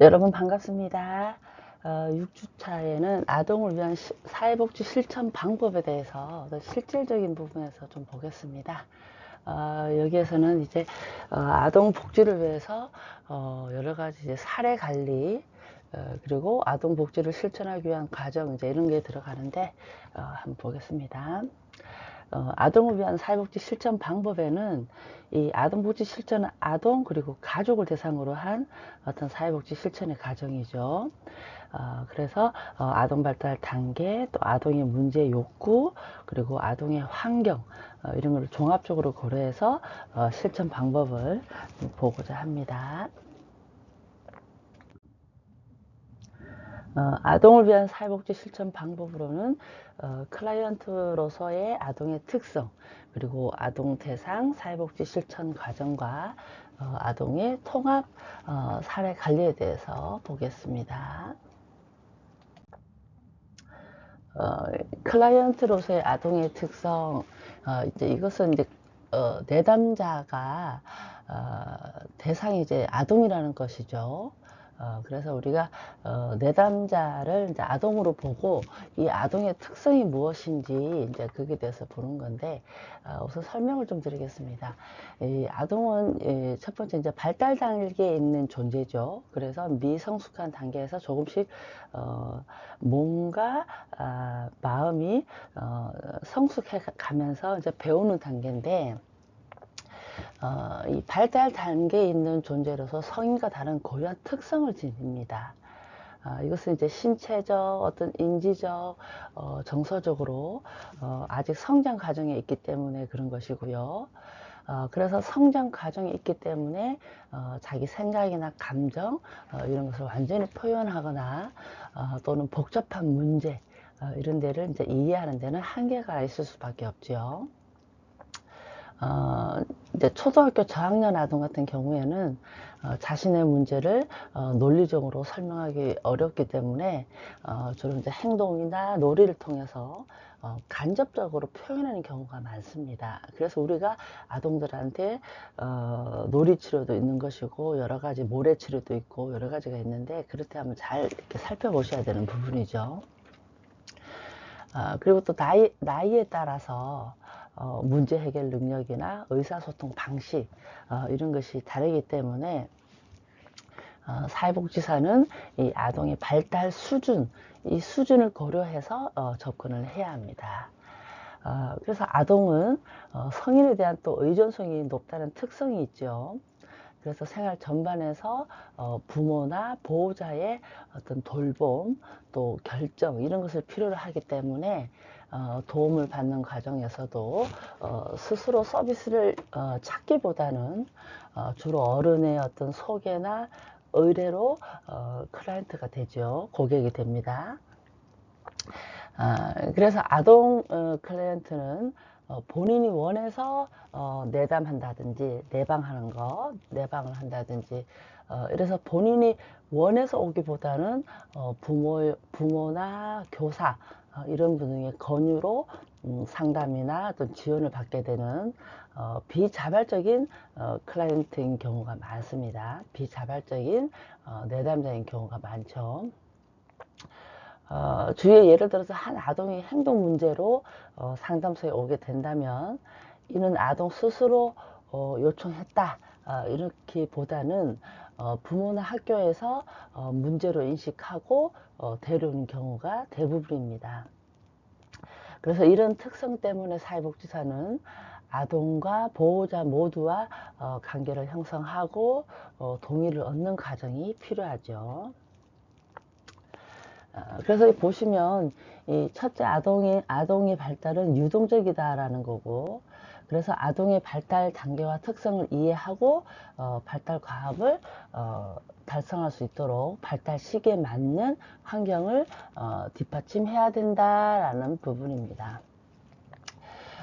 여러분 반갑습니다. 어, 6주차에는 아동을 위한 시- 사회복지 실천 방법에 대해서 더 실질적인 부분에서 좀 보겠습니다. 어, 여기에서는 이제 어, 아동 복지를 위해서 어, 여러 가지 사례 관리 어, 그리고 아동 복지를 실천하기 위한 과정 이제 이런 게 들어가는데 어, 한번 보겠습니다. 어, 아동을 위한 사회복지 실천 방법에는 이 아동복지 실천은 아동 그리고 가족을 대상으로 한 어떤 사회복지 실천의 과정이죠. 어, 그래서 어, 아동 발달 단계, 또 아동의 문제 욕구, 그리고 아동의 환경 어, 이런 걸 종합적으로 고려해서 어, 실천 방법을 보고자 합니다. 어, 아동을 위한 사회복지 실천 방법으로는 어, 클라이언트로서의 아동의 특성 그리고 아동 대상 사회복지 실천 과정과 어, 아동의 통합 어, 사례 관리에 대해서 보겠습니다. 어, 클라이언트로서의 아동의 특성 어, 이제 이것은 이제 어, 내담자가 어, 대상이 이제 아동이라는 것이죠. 어, 그래서 우리가 어, 내담자를 이제 아동으로 보고 이 아동의 특성이 무엇인지 이제 그게 대해서 보는 건데 어, 우선 설명을 좀 드리겠습니다. 이 아동은 예, 첫 번째 이제 발달 단계에 있는 존재죠. 그래서 미성숙한 단계에서 조금씩 어, 몸과 아, 마음이 어, 성숙해 가면서 이제 배우는 단계인데 어, 이 발달 단계에 있는 존재로서 성인과 다른 고유한 특성을 지닙니다. 어, 이것은 이제 신체적, 어떤 인지적, 어, 정서적으로 어, 아직 성장 과정에 있기 때문에 그런 것이고요. 어, 그래서 성장 과정에 있기 때문에 어, 자기 생각이나 감정 어, 이런 것을 완전히 표현하거나 어, 또는 복잡한 문제 어, 이런 데를 이제 이해하는 데는 한계가 있을 수밖에 없죠. 어, 이제 초등학교 저학년 아동 같은 경우에는 어, 자신의 문제를 어, 논리적으로 설명하기 어렵기 때문에 어, 주로 이제 행동이나 놀이를 통해서 어, 간접적으로 표현하는 경우가 많습니다. 그래서 우리가 아동들한테 어, 놀이 치료도 있는 것이고 여러 가지 모래 치료도 있고 여러 가지가 있는데 때 한번 잘 이렇게 살펴보셔야 되는 부분이죠. 어, 그리고 또 나이, 나이에 따라서 어, 문제 해결 능력이나 의사소통 방식 어, 이런 것이 다르기 때문에 어, 사회복지사는 이 아동의 발달 수준, 이 수준을 고려해서 어, 접근을 해야 합니다. 어, 그래서 아동은 어, 성인에 대한 또 의존성이 높다는 특성이 있죠. 그래서 생활 전반에서 어, 부모나 보호자의 어떤 돌봄, 또 결정 이런 것을 필요로 하기 때문에 어, 도움을 받는 과정에서도 어, 스스로 서비스를 어, 찾기보다는 어, 주로 어른의 어떤 소개나 의뢰로 어, 클라이언트가 되죠. 고객이 됩니다. 아, 그래서 아동 어, 클라이언트는 어, 본인이 원해서 어, 내담한다든지 내방하는 거 내방을 한다든지 어, 이래서 본인이 원해서 오기보다는 어, 부모 부모나 교사 어, 이런 분의 권유로 음, 상담이나 어떤 지원을 받게 되는 어, 비자발적인 어, 클라이언트인 경우가 많습니다. 비자발적인 어, 내담자인 경우가 많죠. 어, 주위에 예를 들어서 한 아동이 행동 문제로 어, 상담소에 오게 된다면 이는 아동 스스로 어, 요청했다 어, 이렇게 보다는 어, 부모나 학교에서 어, 문제로 인식하고 어, 데려오는 경우가 대부분입니다. 그래서 이런 특성 때문에 사회복지사는 아동과 보호자 모두와 어, 관계를 형성하고 어, 동의를 얻는 과정이 필요하죠. 어, 그래서 보시면 이 첫째 아동의 아동의 발달은 유동적이다라는 거고 그래서 아동의 발달 단계와 특성을 이해하고 어, 발달 과업을 어, 달성할 수 있도록 발달 시기에 맞는 환경을 어, 뒷받침해야 된다라는 부분입니다.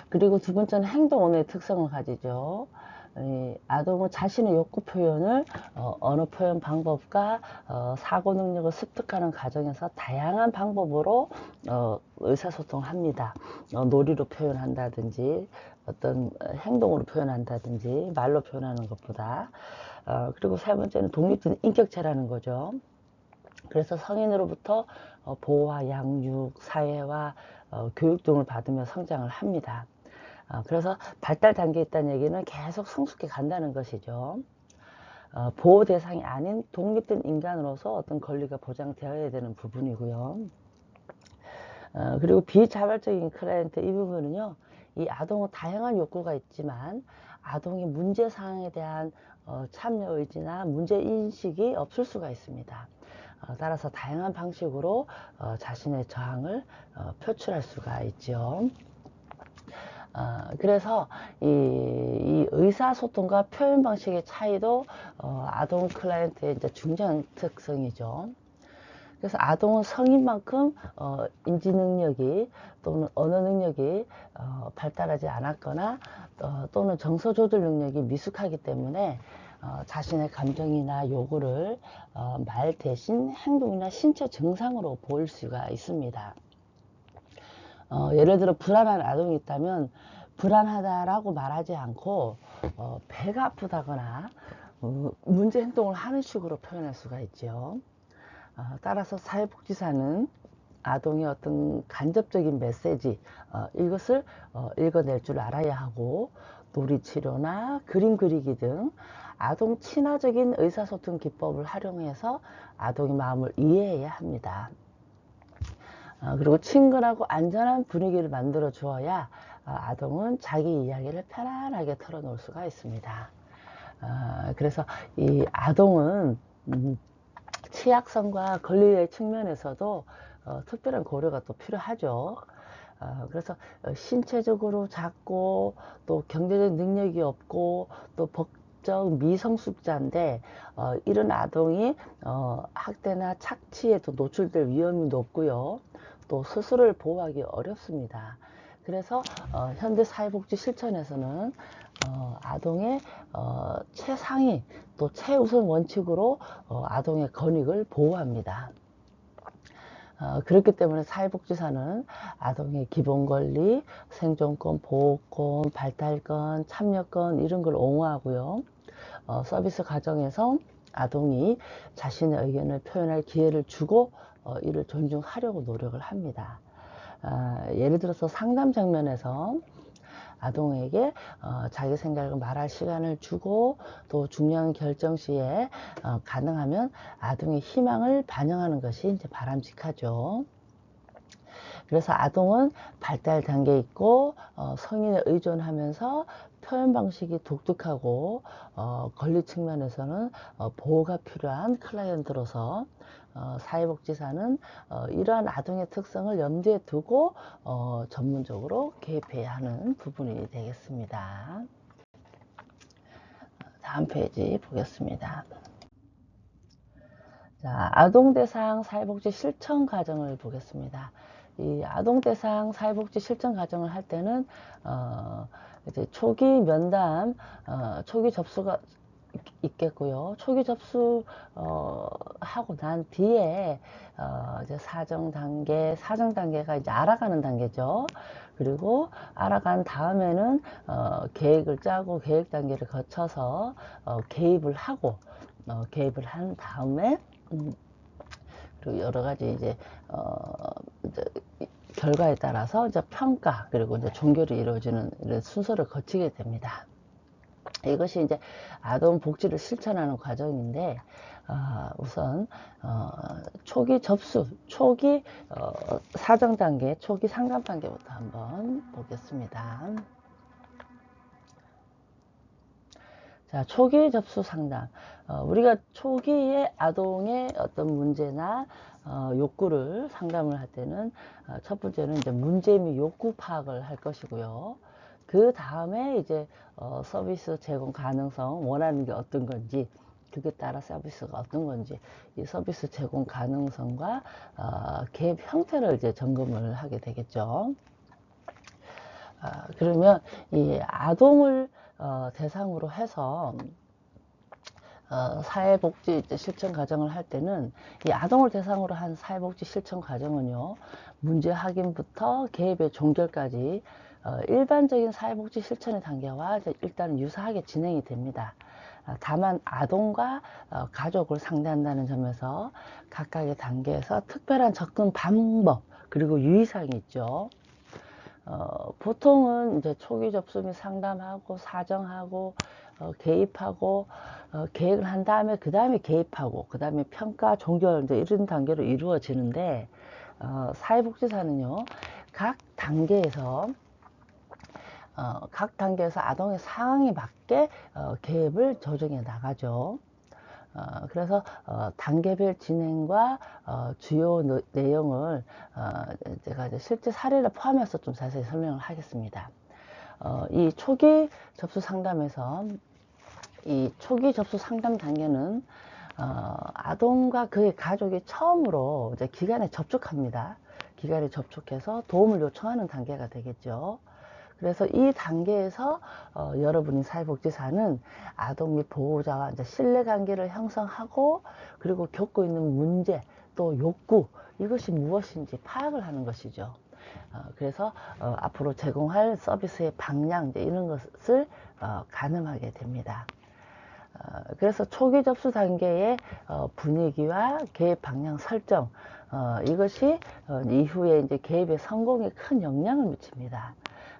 그리고 두 번째는 행동 언어의 특성을 가지죠. 이 아동은 자신의 욕구 표현을 어, 언어 표현 방법과 어, 사고 능력을 습득하는 과정에서 다양한 방법으로 어, 의사소통합니다. 어, 놀이로 표현한다든지 어떤 행동으로 표현한다든지 말로 표현하는 것보다 어, 그리고 세 번째는 독립된 인격체라는 거죠. 그래서 성인으로부터 어, 보호와 양육, 사회와 어, 교육 등을 받으며 성장을 합니다. 어, 그래서 발달 단계에 있다는 얘기는 계속 성숙해 간다는 것이죠. 어, 보호 대상이 아닌 독립된 인간으로서 어떤 권리가 보장되어야 되는 부분이고요. 어, 그리고 비자발적인 클라이언트 이 부분은요, 이 아동은 다양한 욕구가 있지만 아동의 문제 사항에 대한 어, 참여 의지나 문제 인식이 없을 수가 있습니다. 어, 따라서 다양한 방식으로 어, 자신의 저항을 어, 표출할 수가 있죠. 어, 그래서 이, 이 의사소통과 표현 방식의 차이도 어, 아동 클라이언트의 이제 중요한 특성이죠. 그래서 아동은 성인만큼 어, 인지 능력이 또는 언어 능력이 어, 발달하지 않았거나 어, 또는 정서 조절 능력이 미숙하기 때문에 어, 자신의 감정이나 요구를 어, 말 대신 행동이나 신체 증상으로 보일 수가 있습니다. 어, 예를 들어 불안한 아동이 있다면 불안하다라고 말하지 않고 어, 배가 아프다거나 어, 문제 행동을 하는 식으로 표현할 수가 있죠. 어, 따라서 사회복지사는 아동의 어떤 간접적인 메시지 어, 이것을 어, 읽어낼 줄 알아야 하고 놀이치료나 그림 그리기 등 아동 친화적인 의사소통 기법을 활용해서 아동의 마음을 이해해야 합니다. 어, 그리고 친근하고 안전한 분위기를 만들어 주어야 어, 아동은 자기 이야기를 편안하게 털어놓을 수가 있습니다. 어, 그래서 이 아동은 음, 취약성과 권리의 측면에서도 어, 특별한 고려가 또 필요하죠. 어, 그래서 어, 신체적으로 작고 또 경제적 능력이 없고 또 법적 미성숙자인데 어, 이런 아동이 어, 학대나 착취에도 노출될 위험이 높고요. 또 스스로를 보호하기 어렵습니다. 그래서 어, 현대 사회복지 실천에서는 어, 아동의 어, 최상위 또 최우선 원칙으로 어, 아동의 권익을 보호합니다. 어, 그렇기 때문에 사회복지사는 아동의 기본 권리, 생존권, 보호권, 발달권, 참여권 이런 걸 옹호하고요. 어, 서비스 과정에서 아동이 자신의 의견을 표현할 기회를 주고 어, 이를 존중하려고 노력을 합니다. 아, 예를 들어서 상담 장면에서 아동에게 어, 자기 생각을 말할 시간을 주고 또 중요한 결정 시에 어, 가능하면 아동의 희망을 반영하는 것이 이제 바람직하죠. 그래서 아동은 발달 단계에 있고 어, 성인에 의존하면서 표현 방식이 독특하고 어, 권리 측면에서는 어, 보호가 필요한 클라이언트로서 어, 사회복지사는 어, 이러한 아동의 특성을 염두에 두고 어, 전문적으로 개입해야 하는 부분이 되겠습니다. 다음 페이지 보겠습니다. 자, 아동 대상 사회복지 실천 과정을 보겠습니다. 이 아동 대상 사회복지 실천 과정을 할 때는 어, 이제 초기 면담, 어, 초기 접수가 있겠고요. 초기 접수 어, 하고 난 뒤에 어, 이제 사정 단계, 사정 단계가 이제 알아가는 단계죠. 그리고 알아간 다음에는 어, 계획을 짜고 계획 단계를 거쳐서 어, 개입을 하고 어, 개입을 한 다음에 음, 그리고 여러 가지 이제 어, 이제 결과에 따라서 이제 평가 그리고 이제 종결이 이루어지는 이런 순서를 거치게 됩니다. 이것이 이제 아동 복지를 실천하는 과정인데 어, 우선 어, 초기 접수, 초기 어, 사정 단계, 초기 상담 단계부터 한번 보겠습니다. 자, 초기 접수 상담. 어, 우리가 초기에 아동의 어떤 문제나 어, 욕구를 상담을 할 때는 어, 첫 번째는 이제 문제 및 욕구 파악을 할 것이고요. 그 다음에 이제 어, 서비스 제공 가능성, 원하는 게 어떤 건지, 그에 따라 서비스가 어떤 건지, 이 서비스 제공 가능성과 어, 개입 형태를 이제 점검을 하게 되겠죠. 어, 그러면 이 아동을 어, 대상으로 해서 어, 사회복지 실천 과정을 할 때는 이 아동을 대상으로 한 사회복지 실천 과정은요 문제 확인부터 개입의 종결까지 어, 일반적인 사회복지 실천의 단계와 일단 유사하게 진행이 됩니다. 아, 다만 아동과 어, 가족을 상대한다는 점에서 각각의 단계에서 특별한 접근 방법 그리고 유의사항이 있죠. 어, 보통은 이제 초기 접수 및 상담하고 사정하고 어, 개입하고 어, 계획을 한 다음에 그 다음에 개입하고 그 다음에 평가 종결 이제 이런 단계로 이루어지는데 어, 사회복지사는요 각 단계에서 어, 각 단계에서 아동의 상황에 맞게 어, 계획을 조정해 나가죠. 어, 그래서 어, 단계별 진행과 어, 주요 너, 내용을 어, 제가 이제 실제 사례를 포함해서 좀 자세히 설명을 하겠습니다. 어, 이 초기 접수 상담에서 이 초기 접수 상담 단계는 어, 아동과 그의 가족이 처음으로 이제 기관에 접촉합니다. 기관에 접촉해서 도움을 요청하는 단계가 되겠죠. 그래서 이 단계에서 어, 여러분이 사회복지사는 아동 및 보호자와 이제 신뢰관계를 형성하고 그리고 겪고 있는 문제 또 욕구 이것이 무엇인지 파악을 하는 것이죠. 어, 그래서 어, 앞으로 제공할 서비스의 방향 이제 이런 것을 어, 가늠하게 됩니다. 어, 그래서 초기 접수 단계의 어, 분위기와 계획 방향 설정 어, 이것이 어, 이후에 이제 개입의 성공에 큰 영향을 미칩니다.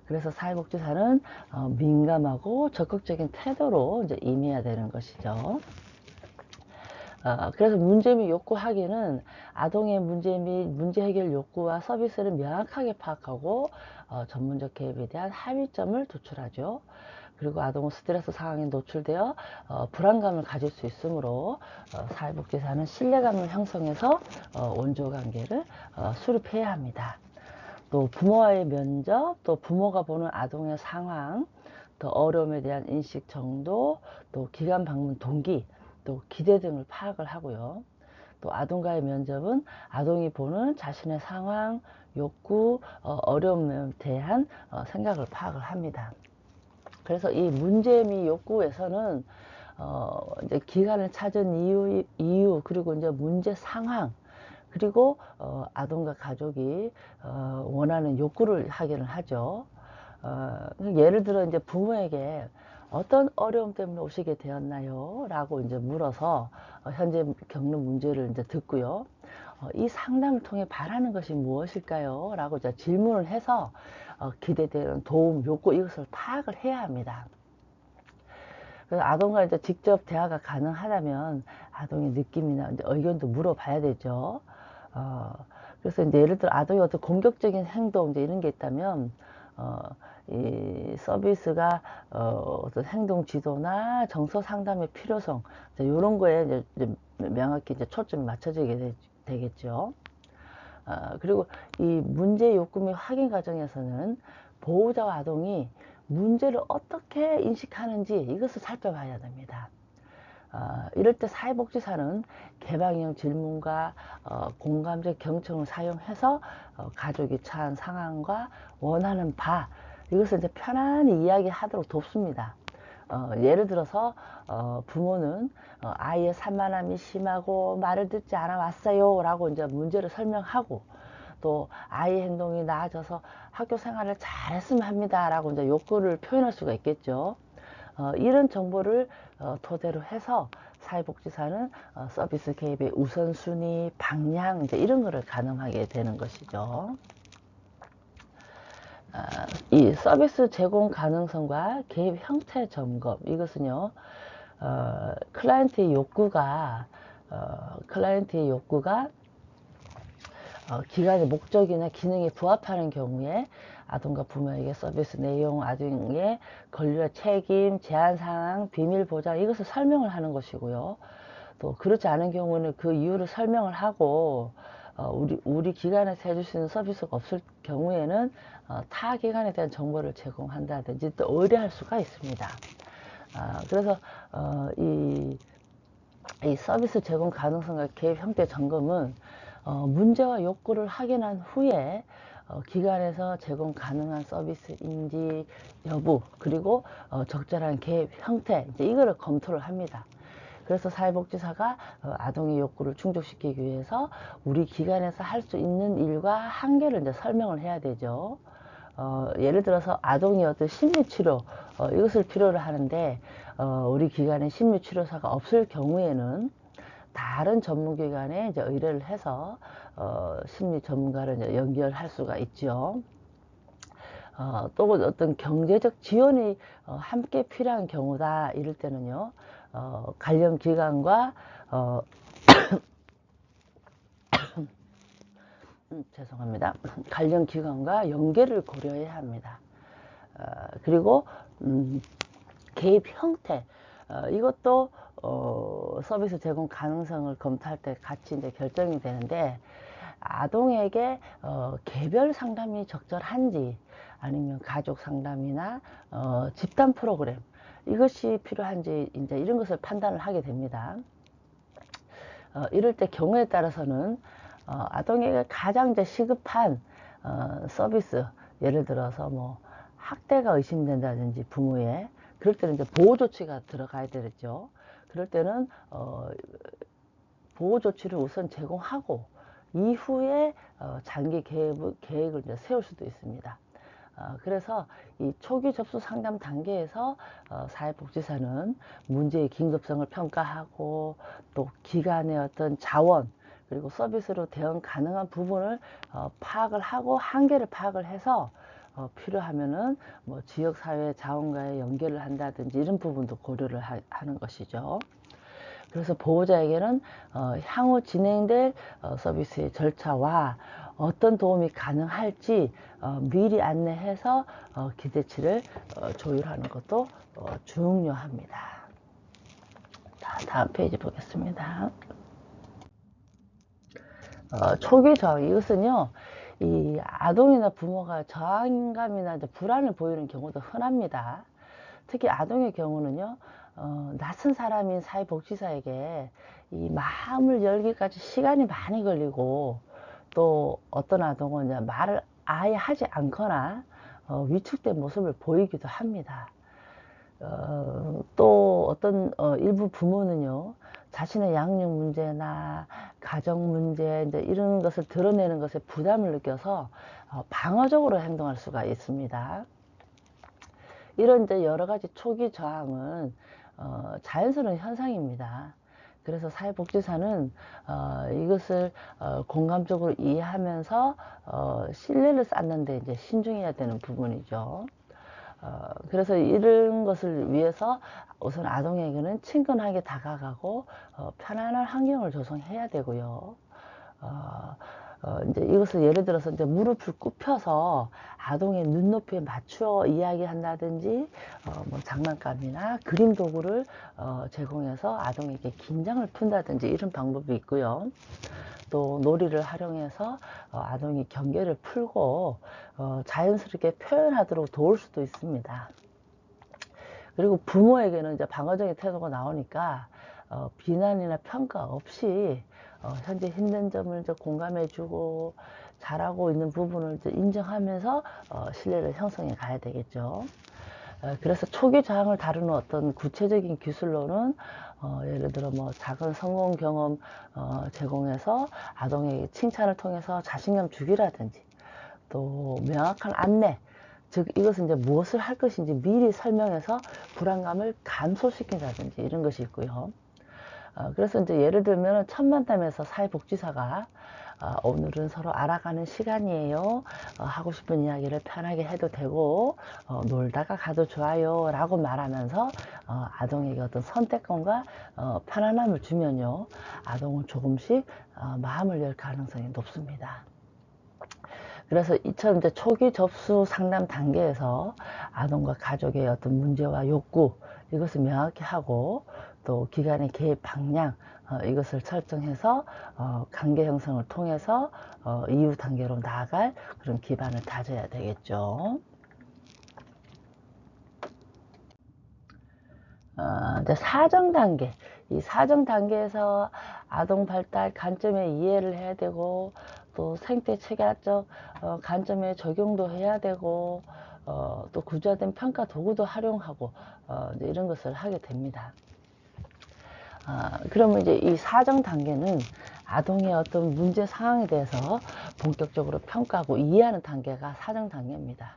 그래서 사회복지사는 어, 민감하고 적극적인 태도로 이제 임해야 되는 것이죠. 어, 그래서 문제 및 욕구 확인은 아동의 문제 및 문제 해결 욕구와 서비스를 명확하게 파악하고 어, 전문적 개입에 대한 합의점을 도출하죠. 그리고 아동은 스트레스 상황에 노출되어 어, 불안감을 가질 수 있으므로 어, 사회복지사는 신뢰감을 형성해서 어, 원조 관계를 어, 수립해야 합니다. 또 부모와의 면접, 또 부모가 보는 아동의 상황, 또 어려움에 대한 인식 정도, 또 기관 방문 동기, 또 기대 등을 파악을 하고요. 또 아동과의 면접은 아동이 보는 자신의 상황, 욕구, 어, 려움에 대한 어, 생각을 파악을 합니다. 그래서 이 문제 및 욕구에서는 어, 이제 기간을 찾은 이유, 이유 그리고 이제 문제 상황 그리고 어, 아동과 가족이 어, 원하는 욕구를 확인을 하죠. 어, 예를 들어 이제 부모에게 어떤 어려움 때문에 오시게 되었나요? 라고 이제 물어서 어, 현재 겪는 문제를 이제 듣고요. 어, 이 상담을 통해 바라는 것이 무엇일까요? 라고 이제 질문을 해서 어, 기대되는 도움, 욕구 이것을 파악을 해야 합니다. 그래서 아동과 이제 직접 대화가 가능하다면 아동의 느낌이나 의견도 물어봐야 되죠. 어, 그래서 이제 예를 들어 아동이 어떤 공격적인 행동 이제 이런 게 있다면 어, 이 서비스가 어, 어떤 행동 지도나 정서 상담의 필요성 이런 거에 이제, 이제 명확히 이제 초점이 맞춰지게 되, 겠죠 어, 그리고 이 문제 욕구 및 확인 과정에서는 보호자와 아동이 문제를 어떻게 인식하는지 이것을 살펴봐야 됩니다. 어, 이럴 때 사회복지사는 개방형 질문과 어, 공감적 경청을 사용해서 어, 가족이 처한 상황과 원하는 바 이것을 이제 편안히 이야기하도록 돕습니다. 어, 예를 들어서 어, 부모는 어, 아이의 산만함이 심하고 말을 듣지 않아 왔어요 라고 이제 문제를 설명하고 또 아이 행동이 나아져서 학교 생활을 잘했으면 합니다 라고 이제 욕구를 표현할 수가 있겠죠. 어, 이런 정보를 어, 토대로 해서 사회복지사는 어, 서비스 개입의 우선순위, 방향 이제 이런 거를 가능하게 되는 것이죠. 아, 이 서비스 제공 가능성과 개입 형태 점검 이것은요 어, 클라이언트의 욕구가 어, 클라이언트의 욕구가 어, 기관의 목적이나 기능에 부합하는 경우에 아동과 부모에게 서비스 내용, 아동의 권리와 책임, 제한 사항, 비밀 보장 이것을 설명을 하는 것이고요. 또 그렇지 않은 경우는 그 이유를 설명을 하고 어, 우리 우리 기관에서 해줄 수 있는 서비스가 없을 경우에는 어, 타 기관에 대한 정보를 제공한다든지 또 의뢰할 수가 있습니다. 아, 그래서 어, 이, 이 서비스 제공 가능성과 개입 형태 점검은 어, 문제와 욕구를 확인한 후에 어, 기관에서 제공 가능한 서비스인지 여부 그리고 어, 적절한 개입 형태 이제 이거를 검토를 합니다. 그래서 사회복지사가 어, 아동의 욕구를 충족시키기 위해서 우리 기관에서 할 수 있는 일과 한계를 이제 설명을 해야 되죠. 어, 예를 들어서 아동이 어떤 심리치료 어, 이것을 필요로 하는데 어, 우리 기관에 심리치료사가 없을 경우에는 다른 전문기관에 이제 의뢰를 해서 어, 심리 전문가를 연결할 수가 있죠. 어, 또 어떤 경제적 지원이 어, 함께 필요한 경우다 이럴 때는요 어, 관련 기관과 어, 음, 죄송합니다 관련 기관과 연계를 고려해야 합니다 어, 그리고 음, 개입 형태 어, 이것도 어, 서비스 제공 가능성을 검토할 때 같이 이제 결정이 되는데 아동에게 어, 개별 상담이 적절한지 아니면 가족 상담이나 어, 집단 프로그램 이것이 필요한지 이제 이런 것을 판단을 하게 됩니다. 어, 이럴 때 경우에 따라서는 어, 아동에게 가장 이제 시급한 어, 서비스 예를 들어서 뭐 학대가 의심된다든지 부모의 그럴 때는 이제 보호 조치가 들어가야 되겠죠. 그럴 때는 어, 보호 조치를 우선 제공하고 이후에 어, 장기 계획, 계획을 이제 세울 수도 있습니다. 어, 그래서 이 초기 접수 상담 단계에서 어, 사회복지사는 문제의 긴급성을 평가하고 또 기관의 어떤 자원 그리고 서비스로 대응 가능한 부분을 어, 파악을 하고 한계를 파악을 해서 어, 필요하면은 뭐 지역사회 자원과의 연결을 한다든지 이런 부분도 고려를 하, 는 것이죠. 그래서 보호자에게는 어, 향후 진행될 어, 서비스의 절차와 어떤 도움이 가능할지 어, 미리 안내해서 어, 기대치를 어, 조율하는 것도 어, 중요합니다. 자, 다음 페이지 보겠습니다. 어, 초기 저항 이것은요 이 아동이나 부모가 저항감이나 불안을 보이는 경우도 흔합니다. 특히 아동의 경우는요 어, 낯선 사람인 사회복지사에게 이 마음을 열기까지 시간이 많이 걸리고 또 어떤 아동은 이제 말을 아예 하지 않거나 어, 위축된 모습을 보이기도 합니다. 어, 또 어떤 어, 일부 부모는요 자신의 양육 문제나 가정 문제 이제 이런 것을 드러내는 것에 부담을 느껴서 어, 방어적으로 행동할 수가 있습니다. 이런 이제 여러 가지 초기 저항은 어, 자연스러운 현상입니다. 그래서 사회복지사는 어, 이것을 어, 공감적으로 이해하면서 어, 신뢰를 쌓는데 이제 신중해야 되는 부분이죠. 어, 그래서 이런 것을 위해서 우선 아동에게는 친근하게 다가가고 어, 편안한 환경을 조성해야 되고요. 어, 어, 이제 이것을 예를 들어서 이제 무릎을 굽혀서 아동의 눈높이에 맞추어 이야기한다든지 어, 뭐 장난감이나 그림 도구를 어, 제공해서 아동에게 긴장을 푼다든지 이런 방법이 있고요. 또 놀이를 활용해서 어, 아동이 경계를 풀고 어, 자연스럽게 표현하도록 도울 수도 있습니다. 그리고 부모에게는 이제 방어적인 태도가 나오니까 어, 비난이나 평가 없이 어, 현재 힘든 점을 이제 공감해주고 잘하고 있는 부분을 이제 인정하면서 어, 신뢰를 형성해 가야 되겠죠. 어, 그래서 초기 저항을 다루는 어떤 구체적인 기술로는 어, 예를 들어 뭐 작은 성공 경험 어, 제공해서 아동에게 칭찬을 통해서 자신감 주기라든지 또 명확한 안내 즉 이것은 이제 무엇을 할 것인지 미리 설명해서 불안감을 감소시킨다든지 이런 것이 있고요. 어, 그래서 이제 예를 들면 첫 만남에서 사회복지사가 어, 오늘은 서로 알아가는 시간이에요. 어, 하고 싶은 이야기를 편하게 해도 되고 어, 놀다가 가도 좋아요 라고 말하면서 어, 아동에게 어떤 선택권과 어, 편안함을 주면요. 아동은 조금씩 어, 마음을 열 가능성이 높습니다. 그래서 이처럼 이제 초기 접수 상담 단계에서 아동과 가족의 어떤 문제와 욕구 이것을 명확히 하고 또 기간의 개입 방향 어, 이것을 설정해서 어, 관계 형성을 통해서 어, 이후 단계로 나아갈 그런 기반을 다져야 되겠죠. 어, 이제 사정 단계. 이 사정 단계에서 아동 발달 관점에 이해를 해야 되고 또 생태 체계적 어, 관점에 적용도 해야 되고 어, 또 구조화된 평가 도구도 활용하고 어, 이런 것을 하게 됩니다. 아, 그러면 이제 이 사정 단계는 아동의 어떤 문제 상황에 대해서 본격적으로 평가하고 이해하는 단계가 사정 단계입니다.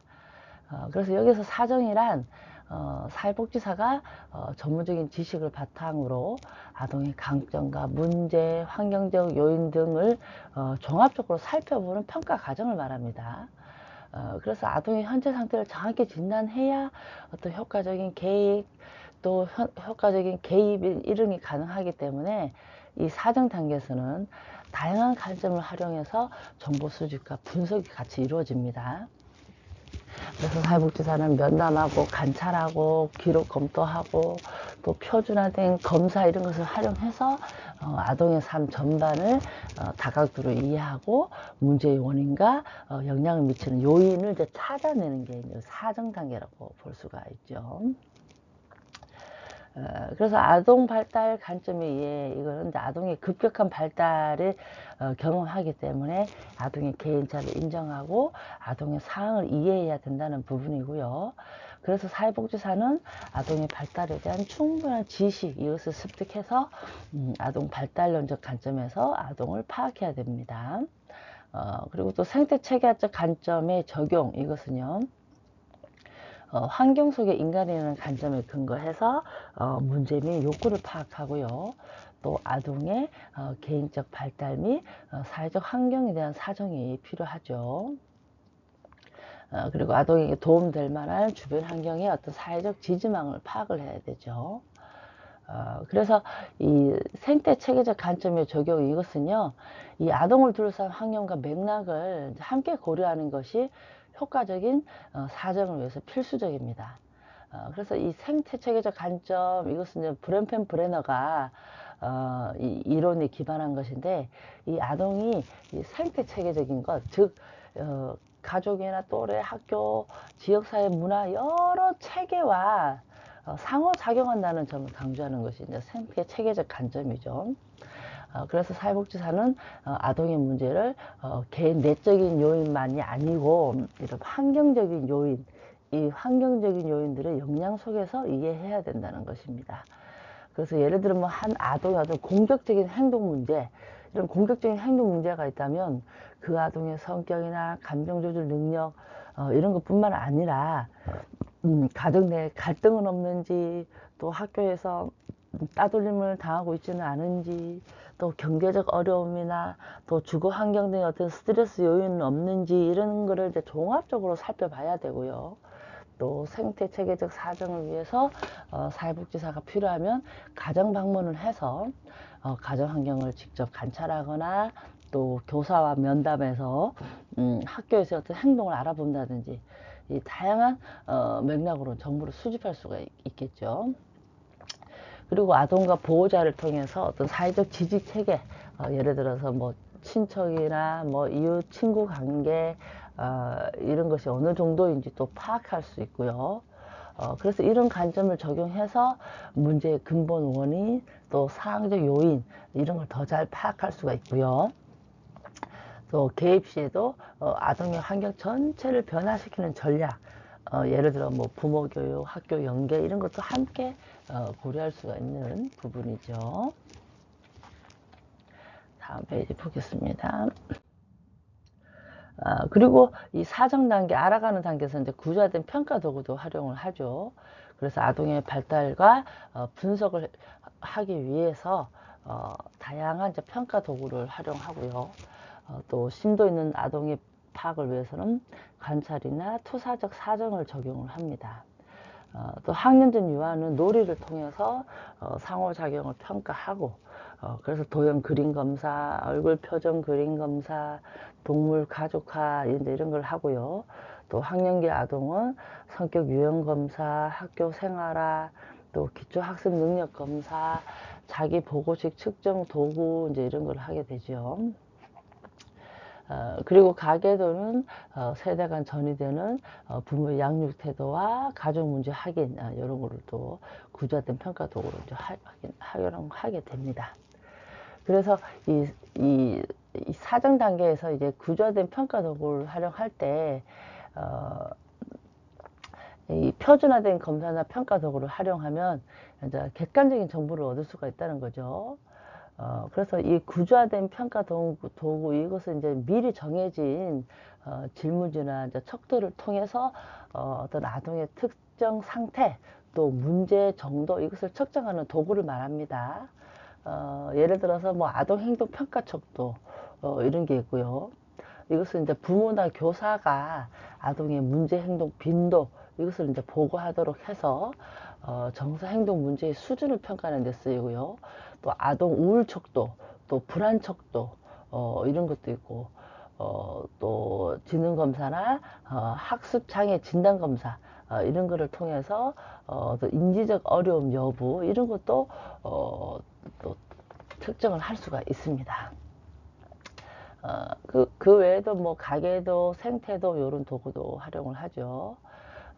어, 그래서 여기서 사정이란 어, 사회복지사가 어, 전문적인 지식을 바탕으로 아동의 강점과 문제, 환경적 요인 등을 어, 종합적으로 살펴보는 평가 과정을 말합니다. 어, 그래서 아동의 현재 상태를 정확히 진단해야 어떤 효과적인 계획 또 현, 효과적인 개입 이름이 가능하기 때문에 이 사정 단계에서는 다양한 관점을 활용해서 정보 수집과 분석이 같이 이루어집니다. 그래서 사회복지사는 면담하고 관찰하고 기록 검토하고 또 표준화된 검사 이런 것을 활용해서 어, 아동의 삶 전반을 어, 다각도로 이해하고 문제의 원인과 어, 영향을 미치는 요인을 이제 찾아내는 게 이제 사정 단계라고 볼 수가 있죠. 어, 그래서 아동 발달 관점에 의해 이거는 아동의 급격한 발달을 어, 경험하기 때문에 아동의 개인차를 인정하고 아동의 상황을 이해해야 된다는 부분이고요. 그래서 사회복지사는 아동의 발달에 대한 충분한 지식 이것을 습득해서 음, 아동 발달론적 관점에서 아동을 파악해야 됩니다. 어, 그리고 또 생태 체계학적 관점의 적용 이것은요. 어, 환경 속에 인간이라는 관점을 근거해서 어, 문제 및 욕구를 파악하고요. 또 아동의 어, 개인적 발달 및 어, 사회적 환경에 대한 사정이 필요하죠. 어, 그리고 아동에게 도움될 만한 주변 환경의 어떤 사회적 지지망을 파악을 해야 되죠. 어, 그래서 이 생태 체계적 관점의 적용 이것은요, 이 아동을 둘러싼 환경과 맥락을 함께 고려하는 것이 효과적인 어, 사정을 위해서 필수적입니다. 어, 그래서 이 생태 체계적 관점 이것은 이제 브렌펜 브레너가 어, 이 이론에 기반한 것인데 이 아동이 이 생태 체계적인 것, 즉 어, 가족이나 또래, 학교, 지역사회, 문화 여러 체계와 어, 상호 작용한다는 점을 강조하는 것이 이제 생태 체계적 관점이죠. 어, 그래서 사회복지사는 어, 아동의 문제를 어, 개인 내적인 요인만이 아니고 이런 환경적인 요인, 이 환경적인 요인들을 역량 속에서 이해해야 된다는 것입니다. 그래서 예를 들어 뭐한 아동의 어떤 공격적인 행동 문제, 이런 공격적인 행동 문제가 있다면 그 아동의 성격이나 감정 조절 능력 어, 이런 것뿐만 아니라 음, 가정 내 갈등은 없는지 또 학교에서 따돌림을 당하고 있지는 않은지 또 경제적 어려움이나 또 주거 환경 등의 어떤 스트레스 요인은 없는지 이런 거를 이제 종합적으로 살펴봐야 되고요. 또 생태 체계적 사정을 위해서 어, 사회복지사가 필요하면 가정 방문을 해서 어, 가정 환경을 직접 관찰하거나 또 교사와 면담해서 음, 학교에서 어떤 행동을 알아본다든지 이 다양한 어, 맥락으로 정보를 수집할 수가 있, 있겠죠. 그리고 아동과 보호자를 통해서 어떤 사회적 지지 체계, 어, 예를 들어서 뭐 친척이나 뭐 이웃 친구 관계 어, 이런 것이 어느 정도인지 또 파악할 수 있고요. 어, 그래서 이런 관점을 적용해서 문제의 근본 원인 또 상황적 요인 이런 걸 더 잘 파악할 수가 있고요. 또 개입 시에도 어, 아동의 환경 전체를 변화시키는 전략 어, 예를 들어 뭐 부모 교육, 학교 연계 이런 것도 함께 어, 고려할 수가 있는 부분이죠. 다음 페이지 보겠습니다. 아, 그리고 이 사정 단계, 알아가는 단계에서 이제 구조화된 평가 도구도 활용을 하죠. 그래서 아동의 발달과 어, 분석을 하기 위해서 어, 다양한 이제 평가 도구를 활용하고요. 어, 또 심도 있는 아동의 파악을 위해서는 관찰이나 투사적 사정을 적용을 합니다. 어, 또 학년 전 유아는 놀이를 통해서 어, 상호작용을 평가하고 어, 그래서 도형 그림 검사, 얼굴 표정 그림 검사, 동물 가족화 이런 걸 하고요. 또 학년기 아동은 성격 유형 검사, 학교 생활화, 또 기초 학습 능력 검사, 자기 보고식 측정 도구 이제 이런 걸 하게 되죠. 어, 그리고 가계도는 어, 세대 간 전이되는 어, 부모의 양육 태도와 가족 문제 확인 어, 이런 거를 또 구조화된 평가 도구로 확인 하게 됩니다. 그래서 이, 이, 이 사정 단계에서 이제 구조화된 평가 도구를 활용할 때 어, 이 표준화된 검사나 평가 도구를 활용하면 이제 객관적인 정보를 얻을 수가 있다는 거죠. 어, 그래서 이 구조화된 평가 도구, 도구 이것은 이제 미리 정해진 어, 질문지나 이제 척도를 통해서 어, 어떤 아동의 특정 상태 또 문제 정도 이것을 측정하는 도구를 말합니다. 어, 예를 들어서 뭐 아동 행동 평가 척도 어, 이런 게 있고요. 이것은 이제 부모나 교사가 아동의 문제 행동 빈도 이것을 이제 보고하도록 해서 어, 정서 행동 문제의 수준을 평가하는 데 쓰이고요. 또 아동 우울 척도, 또 불안 척도 어, 이런 것도 있고 어, 또 지능 검사나 어, 학습 장애 진단 검사 어, 이런 거를 통해서 어, 또 인지적 어려움 여부 이런 것도 어, 또 측정을 할 수가 있습니다. 어, 그, 그 외에도 뭐 가계도 생태도 이런 도구도 활용을 하죠.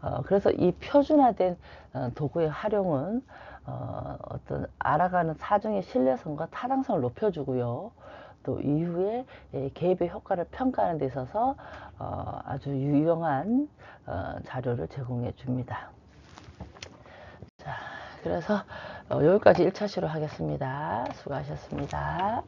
어, 그래서 이 표준화된 어, 도구의 활용은 어, 어떤 알아가는 사정의 신뢰성과 타당성을 높여주고요. 또 이후에 예, 개입의 효과를 평가하는 데 있어서 어, 아주 유용한 어, 자료를 제공해 줍니다. 자, 그래서 어, 여기까지 1차 시로 하겠습니다. 수고하셨습니다.